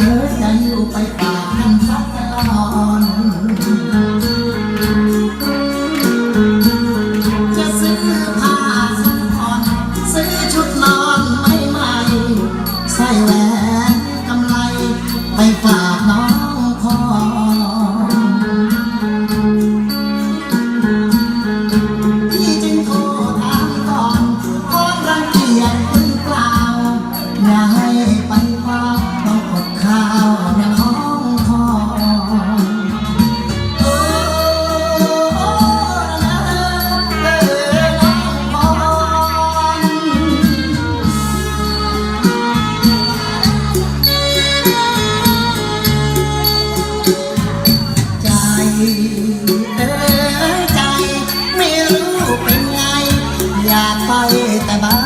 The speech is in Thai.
เธอจะญ่ไปฝากท่นสักตอนจะซื้อผ้าสักผ่อนซื้อชุดนอนใหม่ๆใส่แหวนกำไรไปฝาก estaba